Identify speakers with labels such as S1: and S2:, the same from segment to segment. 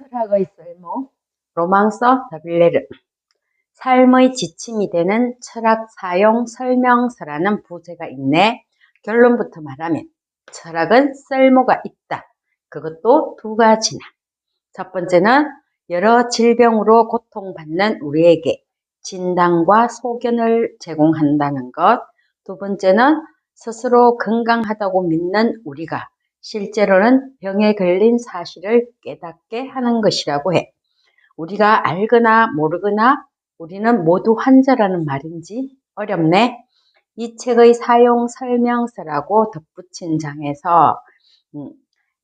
S1: 철학의 쓸모 로망서 더빌레르 삶의 지침이 되는 철학 사용 설명서라는 부제가 있네. 결론부터 말하면 철학은 쓸모가 있다. 그것도 두 가지나. 첫 번째는 여러 질병으로 고통받는 우리에게 진단과 소견을 제공한다는 것. 두 번째는 스스로 건강하다고 믿는 우리가 실제로는 병에 걸린 사실을 깨닫게 하는 것이라고 해. 우리가 알거나 모르거나 우리는 모두 환자라는 말인지 어렵네. 이 책의 사용 설명서라고 덧붙인 장에서 음,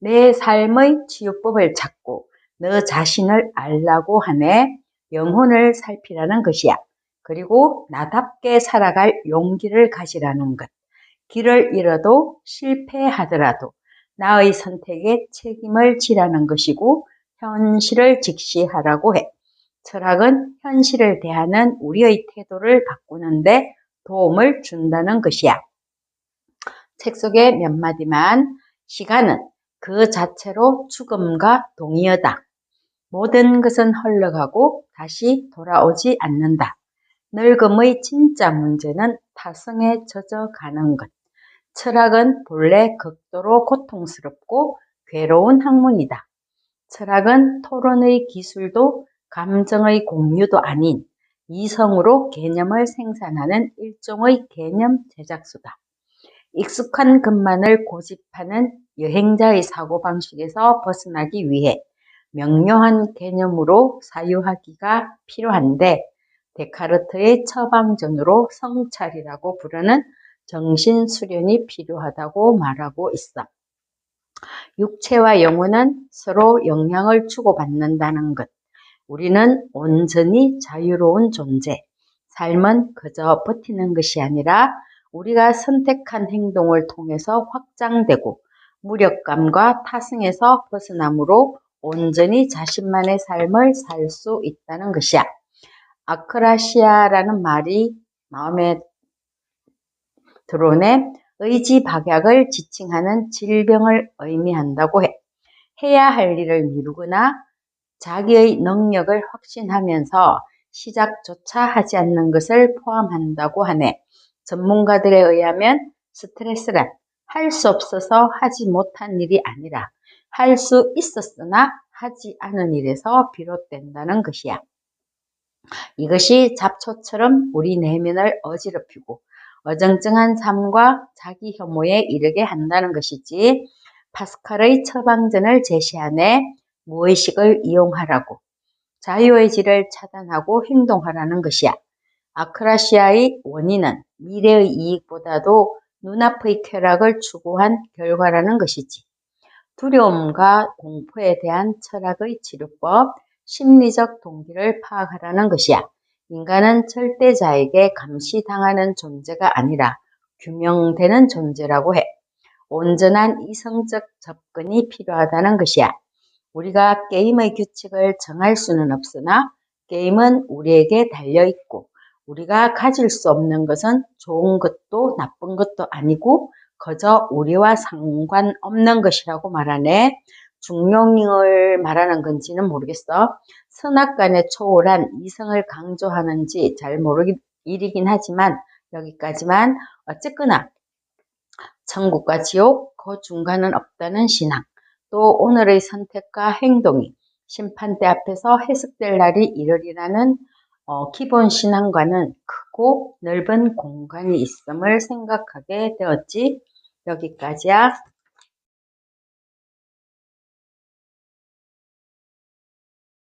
S1: 내 삶의 치유법을 찾고 너 자신을 알라고 하네. 영혼을 살피라는 것이야. 그리고 나답게 살아갈 용기를 가지라는 것. 길을 잃어도 실패하더라도 나의 선택에 책임을 지라는 것이고 현실을 직시하라고 해. 철학은 현실을 대하는 우리의 태도를 바꾸는데 도움을 준다는 것이야. 책 속에 몇 마디만 시간은 그 자체로 죽음과 동의어다. 모든 것은 흘러가고 다시 돌아오지 않는다. 늙음의 진짜 문제는 타성에 젖어가는 것. 철학은 본래 극도로 고통스럽고 괴로운 학문이다. 철학은 토론의 기술도 감정의 공유도 아닌 이성으로 개념을 생산하는 일종의 개념 제작수다. 익숙한 것만을 고집하는 여행자의 사고방식에서 벗어나기 위해 명료한 개념으로 사유하기가 필요한데 데카르트의 처방전으로 성찰이라고 부르는 정신 수련이 필요하다고 말하고 있어. 육체와 영혼은 서로 영향을 주고받는다는 것. 우리는 온전히 자유로운 존재. 삶은 그저 버티는 것이 아니라 우리가 선택한 행동을 통해서 확장되고 무력감과 타승에서 벗어남으로 온전히 자신만의 삶을 살 수 있다는 것이야. 아크라시아라는 말이 마음에 드론의 의지 박약을 지칭하는 질병을 의미한다고 해. 해야 할 일을 미루거나 자기의 능력을 확신하면서 시작조차 하지 않는 것을 포함한다고 하네. 전문가들에 의하면 스트레스란 할 수 없어서 하지 못한 일이 아니라 할 수 있었으나 하지 않은 일에서 비롯된다는 것이야. 이것이 잡초처럼 우리 내면을 어지럽히고 어정쩡한 삶과 자기 혐오에 이르게 한다는 것이지 파스칼의 처방전을 제시하네 무의식을 이용하라고 자유의 질을 차단하고 행동하라는 것이야. 아크라시아의 원인은 미래의 이익보다도 눈앞의 쾌락을 추구한 결과라는 것이지. 두려움과 공포에 대한 철학의 치료법, 심리적 동기를 파악하라는 것이야. 인간은 절대자에게 감시당하는 존재가 아니라 규명되는 존재라고 해. 온전한 이성적 접근이 필요하다는 것이야. 우리가 게임의 규칙을 정할 수는 없으나 게임은 우리에게 달려있고 우리가 가질 수 없는 것은 좋은 것도 나쁜 것도 아니고 그저 우리와 상관없는 것이라고 말하네. 중용을 말하는 건지는 모르겠어. 선악간에 초월한 이성을 강조하는지 잘 모르긴 일이긴 하지만 여기까지만 어쨌거나 천국과 지옥 그 중간은 없다는 신앙 또 오늘의 선택과 행동이 심판대 앞에서 해석될 날이 이르리라는 어, 기본 신앙과는 크고 넓은 공간이 있음을 생각하게 되었지 여기까지야.